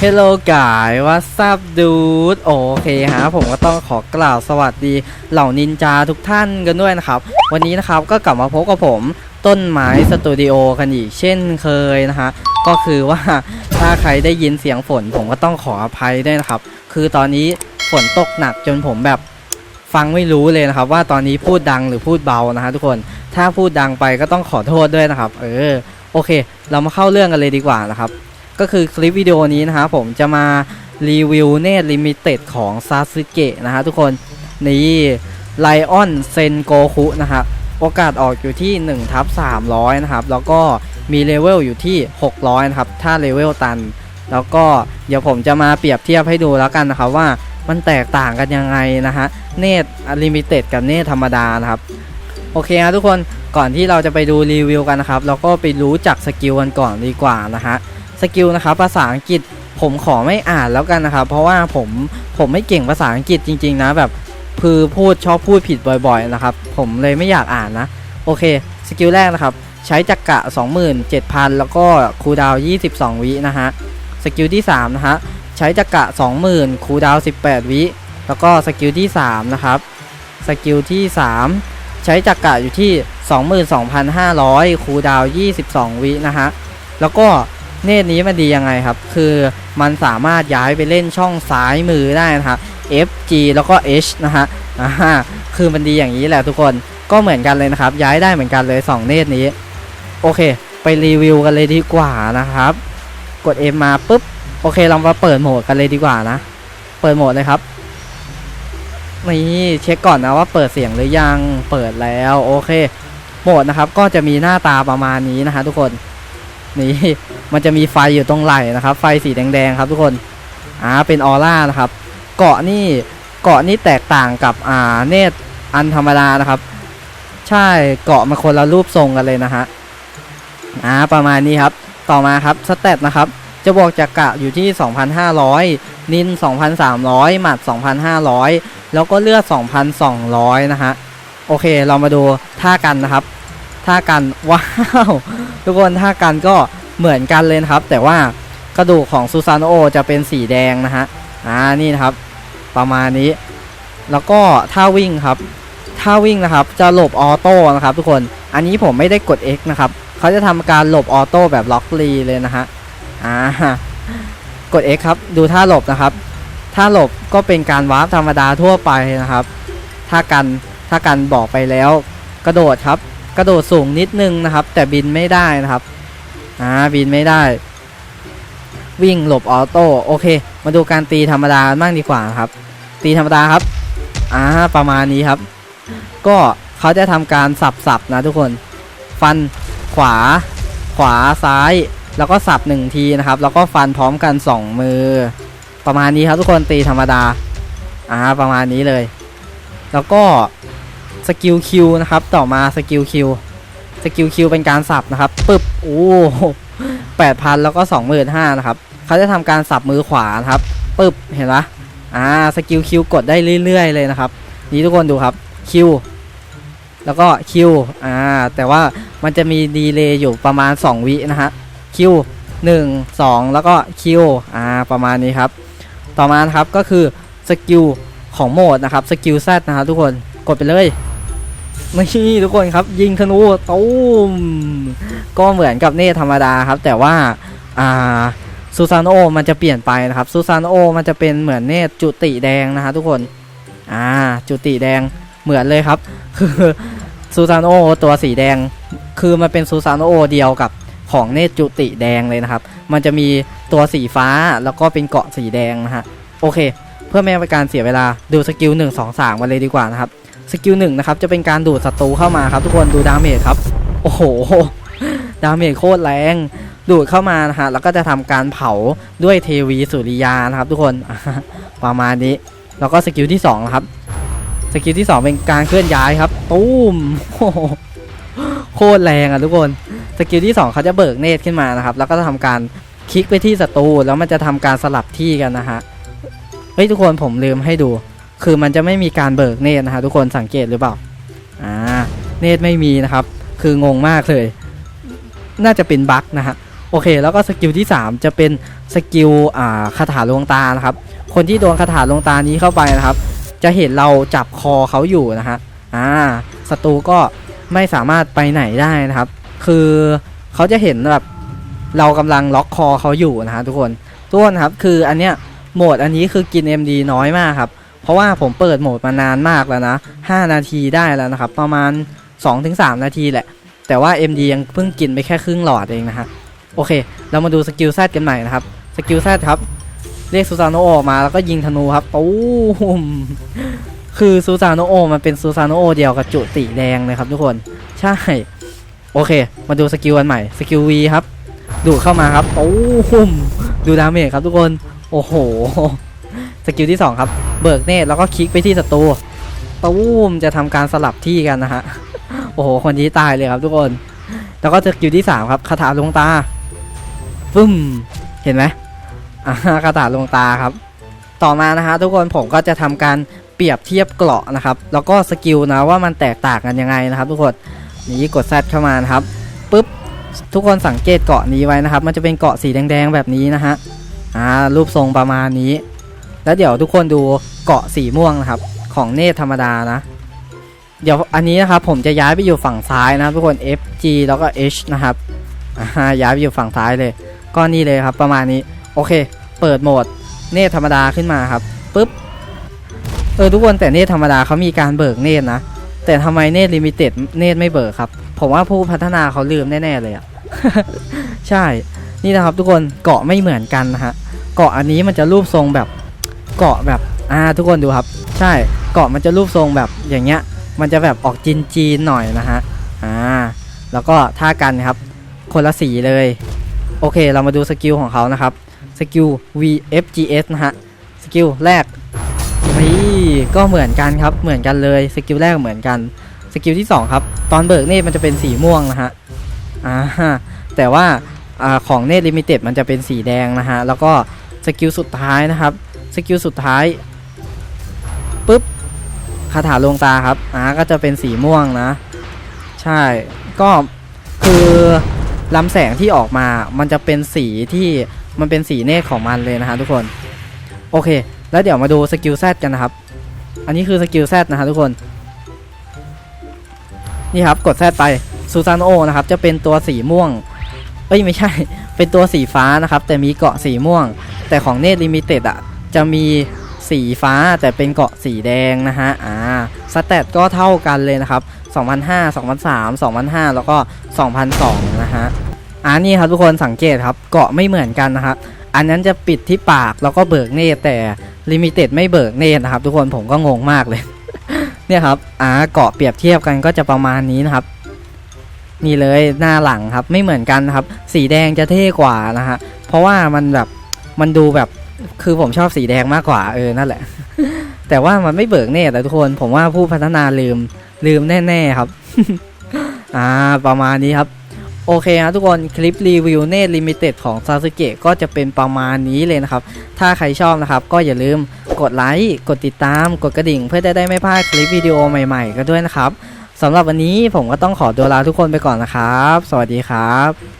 เฮลโลกายว่าซับดูดโอเคฮะผมก็ต้องขอกล่าวสวัสดีเหล่านินจาทุกท่านกันด้วยนะครับ วันนี้นะครับก็กลับมาพบกับผมต้นไม้สตูดิโอกันอีกเช่นเคยนะฮะ ก็คือว่าถ้าใครได้ยินเสียงฝนผมก็ต้องขออภัยด้วยนะครับ คือตอนนี้ฝนตกหนักจนผมแบบฟังไม่รู้เลยนะครับ ว่าตอนนี้พูดดังหรือพูดเบานะฮะทุกคน ถ้าพูดดังไปก็ต้องขอโทษด้วยนะครับ เออโอเค เรามาเข้าเรื่องกันเลยดีกว่านะครับ ก็คือคลิปวิดีโอนี้นะฮะผมจะมารีวิวเนตลิมิเต็ดของซาสึเกะนะฮะทุกคนนี่ไลออนเซนโกคุนะครับโอกาสออกอยู่ที่1ทับ300 นะครับ แล้วก็มีเลเวลอยู่ที่ 600 นะครับ ถ้าเลเวลตัน แล้วก็เดี๋ยวผมจะมาเปรียบเทียบให้ดูแล้วกันนะครับว่ามันแตกต่างกันยังไงนะฮะ เนตลิมิเต็ดกับเนตธรรมดานะครับ โอเคนะทุกคนก่อนที่เราจะไปดูรีวิวกันนะครับ เราก็ไปรู้จักสกิลกันก่อนดีกว่านะฮะ สกิลนะครับภาษาอังกฤษผมขอไม่อ่านแล้วกันนะครับ เพราะว่าผมผมไม่เก่งภาษาอังกฤษจริง ๆ นะ แบบคือพูดชอบพูดผิดบ่อย ๆ นะครับ ผมเลยไม่อยากอ่านนะ โอเค สกิลแรกนะครับ ใช้จักกะ 27,000 แล้วก็คูดาว 22 วินะฮะ สกิลที่ 3 นะฮะ ใช้จักกะ 20,000 คูดาว 18 วิ แล้วก็สกิลที่ 3 นะครับ สกิลที่ 3 ใช้จักกะอยู่ที่ 22,500 คูดาว 22 วินะฮะ แล้วก็ เนตนี้มันดียังไงครับ คือมันสามารถย้ายไปเล่นช่องซ้ายมือได้นะฮะ F G แล้วก็ H นะฮะอ่าคือมันดีอย่างนี้แหละทุกคนก็เหมือนกันเลยนะครับ ย้ายได้เหมือนกันเลย 2 เนตนี้ โอเค ไปรีวิวกันเลยดีกว่านะครับ กด M มาปุ๊บ โอเคเรามาเปิดโหมดกันเลยดีกว่านะ เปิดโหมดเลยครับนี่เช็คก่อนนะว่าเปิดเสียงหรือยังเปิดแล้วโอเคโหมดนะครับก็จะมีหน้าตาประมาณนี้นะฮะทุกคนนี่ มันจะมีไฟอยู่ตรงไหล่นะครับ ไฟสีแดงๆครับทุกคนอ่าเป็นออร่านะครับ เกาะนี่เกาะนี่แตกต่างกับอ่าเนตอันธรรมดานะครับ ใช่เกาะมาคนละรูปทรงกันเลยนะฮะอ่าประมาณนี้ครับ ต่อมาครับสเตตนะครับ จะบอกจากกะอยู่ที่ 2,500 นิน 2,300 หมัด 2,500 แล้วก็เลือด 2,200 นะฮะ โอเค เรามาดูท่ากันนะครับ ท่ากัน ว้าว ทุกคนท่ากันก็ เหมือนกันเลยนะครับ แต่ว่ากระดูกของซูซานโอจะเป็นสีแดงนะฮะอ่านี่นะครับ ประมาณนี้ แล้วก็ท่าวิ่งครับท่าวิ่งนะครับ จะหลบออโต้นะครับ ทุกคนอันนี้ผมไม่ได้กด X นะครับเขาจะทำการหลบออโต้แบบล็อกลีเลยนะฮะอ่ากด X ครับดูท่าหลบนะครับท่าหลบก็เป็นการวาร์ปธรรมดาทั่วไปนะครับท่ากันท่ากันบอกไปแล้ว กระโดดครับ กระโดดสูงนิดนึงนะครับ แต่บินไม่ได้นะครับ อ่าบินไม่ได้ วิ่งหลบออโต้โอเค มาดูการตีธรรมดาบ้างดีกว่าครับ ตีธรรมดาครับอ่าประมาณนี้ครับ ก็เขาจะทำการสับๆนะทุกคน ฟันขวา ขวาซ้าย แล้วก็สับหนึ่งทีนะครับ แล้วก็ฟันพร้อมกันสองมือ ประมาณนี้ครับทุกคนตีธรรมดาอ่าประมาณนี้เลย แล้วก็สกิลคิวนะครับ ต่อมาสกิลคิว กิลคิวเป็นการสับนะครับปึ๊บโอ้แปดพันแล้วก็สองหมื่นห้านะครับเขาจะทำการสับมือขวานะครับปึ๊บเห็นปะอ่าสกิลคิวกดได้เรื่อยๆเลยนะครับ นี่ทุกคนดูครับคิวแล้วก็คิวอ่าแต่ว่ามันจะมีดีเลย์อยู่ประมาณ 2 วินะฮะคิว1 2แล้วก็คิวอ่าประมาณนี้ครับ ต่อมาครับก็คือสกิลของโหมดนะครับสกิลแซนะครับทุกคนกดไปเลย นี่ทุกคนครับ ยิงธนูตูมก็เหมือนกับเนตธรรมดาครับ แต่ว่าอ่าซูซานโอมันจะเปลี่ยนไปนะครับซูซานโอมันจะเป็นเหมือนเนตจุติแดงนะฮะทุกคนอ่าจุติแดงเหมือนเลยครับคือซูซานโอตัวสีแดง คือมันเป็นซูซานโอเดียวกับของเนตจุติแดงเลยนะครับ มันจะมีตัวสีฟ้าแล้วก็เป็นเกาะสีแดงนะฮะ โอเค เพื่อไม่ให้เป็นการเสียเวลาดูสกิล 1 2 3 กันเลยดีกว่านะครับ สกิลหนึ่งนะครับจะเป็นการดูดศัตรูเข้ามาครับ ทุกคนดูดาเมจครับ โอ้โหดาเมจโคตรแรง ดูดเข้ามานะฮะแล้วก็จะทำการเผาด้วยเทวีสุริยานะครับ ทุกคนประมาณนี้ แล้วก็สกิลที่2นะครับสกิลที่ 2 เป็นการเคลื่อนย้ายครับตุ้มโอ้โหโคตรแรงอะทุกคนสกิลที่ 2 เขาจะเบิกเนตรขึ้นมานะครับ แล้วก็จะทำการคลิกไปที่ศัตรูแล้วมันจะทำการสลับที่กันนะฮะเฮ้ยทุกคนผมลืมให้ดู คือมันจะไม่มีการเบิกเนตรนะฮะทุกคนสังเกตหรือเปล่าอ่าเนตรไม่มีนะครับ คืองงมากเลย น่าจะเป็นบั๊กนะฮะโอเค แล้วก็สกิลที่ 3 จะเป็นสกิลอ่าคาถาลวงตานะครับ คนที่โดนคาถาลวงตานี้เข้าไปนะครับ จะเห็นเราจับคอเขาอยู่นะฮะอ่าศัตรูก็ไม่สามารถไปไหนได้นะครับ คือเขาจะเห็นแบบเรากำลังล็อกคอเขาอยู่นะฮะทุกคนทุกคนครับ คืออันเนี้ยโหมดอันนี้คือกิน MD น้อยมากครับ ราะว่าผมเปิดโหมดมานานมากแล้วนะ 5 นาทีได้แล้วนะครับ ประมาณ 2-3 นาทีแหละ แต่ว่า MD ยังเพิ่งกินไปแค่ครึ่งหลอดเองนะฮะ โอเค เรามาดูสกิลแซดกันใหม่นะครับ สกิลแซดครับ เรียกซูซานโนโอออกมาแล้วก็ยิงธนูครับปูมคือซูซานโนโอมันเป็นซูซานโนโอเดียวกับจุติแดงเลยครับทุกคน ใช่ โอเค มาดูสกิลกันใหม่ สกิล V ครับ ดูเข้ามาครับปูมดูดาเมจครับทุกคน โอ้โห สกิลที่ 2 ครับ เบิกเนตแล้วก็คลิกไปที่ศัตรูปูมจะทำการสลับที่กันนะฮะ โอ้โห คนนี้ตายเลยครับทุกคน แล้วก็สกิลที่ 3 ครับคาถาลวงตาฟึ่มเห็นไหมอ่าคาถาลวงตาครับ ต่อมานะฮะทุกคนผมก็จะทำการเปรียบเทียบเกราะนะครับ แล้วก็สกิลนะว่ามันแตกต่างกันยังไงนะครับ ทุกคนนี่กดแซดเข้ามานะครับปุ๊บทุกคนสังเกตเกาะนี้ไว้นะครับ มันจะเป็นเกาะสีแดงๆแบบนี้นะฮะอ่ารูปทรงประมาณนี้ แล้วเดี๋ยวทุกคนดูเกาะสีม่วงนะครับ ของเนตรธรรมดานะ เดี๋ยวอันนี้นะครับผมจะย้ายไปอยู่ฝั่งซ้ายนะทุกคน F G แล้วก็ H นะครับอ่าย้ายไปอยู่ฝั่งซ้ายเลยก็นี่เลยครับประมาณนี้โอเค เปิดโหมดเนตรธรรมดาขึ้นมาครับปุ๊บเออทุกคนแต่เนตรธรรมดาเขามีการเบิกเนตรนะ แต่ทำไมเนตรลิมิเต็ดเนตรไม่เบิกครับ ผมว่าผู้พัฒนาเขาลืมแน่ๆเลยอะใช่นี่นะครับทุกคนเกาะไม่เหมือนกันนะฮะเกาะอันนี้มันจะรูปทรงแบบ เกาะแบบอ่าทุกคนดูครับ ใช่เกาะมันจะรูปทรงแบบอย่างเงี้ย มันจะแบบออกจีนๆหน่อยนะฮะอ่าแล้วก็ท่ากันครับ คนละสีเลย โอเคเรามาดูสกิลของเขานะครับสกิล VFGS นะฮะสกิลแรกนี่ก็เหมือนกันครับเหมือนกันเลยสกิลแรกเหมือนกันสกิลที่ 2 ครับ ตอนเบิกเนตมันจะเป็นสีม่วงนะฮะอ่าแต่ว่าอ่าของเนตลิมิเต็ดมันจะเป็นสีแดงนะฮะแล้วก็สกิลสุดท้ายนะครับ สกิลสุดท้ายปุ๊บคาถาลวงตาครับอ่าก็จะเป็นสีม่วงนะ ใช่ก็คือลำแสงที่ออกมา มันจะเป็นสีที่มันเป็นสีเนตรของมันเลยนะฮะทุกคน โอเค แล้วเดี๋ยวมาดูสกิลแซดกันนะครับ อันนี้คือสกิลแซดนะฮะทุกคน นี่ครับกดแซดไปซูซานโอนะครับ จะเป็นตัวสีม่วง เอ้ยไม่ใช่ เป็นตัวสีฟ้านะครับ แต่มีเกาะสีม่วง แต่ของเนตลิมิเต็ดอะ จะมีสีฟ้าแต่เป็นเกาะสีแดงนะฮะ อ่า สแตทก็เท่ากันเลยนะครับ 2005 2003 2005 แล้วก็ 2002 นะฮะ อ่านี่ครับทุกคนสังเกตครับ เกาะไม่เหมือนกันนะครับ อันนั้นจะปิดที่ปากแล้วก็เบิกเนตแต่ลิมิเต็ดไม่เบิกเนตนะครับ ทุกคนผมก็งงมากเลย เนี่ยครับ อ่า เกาะเปรียบเทียบกันก็จะประมาณนี้นะครับ นี่เลยหน้าหลังครับ ไม่เหมือนกันนะครับ สีแดงจะเท่กว่านะฮะ เพราะว่ามันแบบ มันดูแบบ คือผมชอบสีแดงมากกว่าเออนั่นแหละ แต่ว่ามันไม่เบิกเนตรแต่ทุกคนผมว่าผู้พัฒนาลืมลืมแน่ๆครับ อ่าประมาณนี้ครับ โอเคครับทุกคนคลิปรีวิวเนตลิมิเต็ดของซาสึเกะก็จะเป็นประมาณนี้เลยนะครับ ถ้าใครชอบนะครับ ก็อย่าลืมกดไลค์กดติดตามกดกระดิ่ง เพื่อจะได้ไม่พลาดคลิปวิดีโอใหม่ๆก็ด้วยนะครับสำหรับวันนี้ผมก็ต้องขอตัวลาทุกคนไปก่อนนะครับ สวัสดีครับ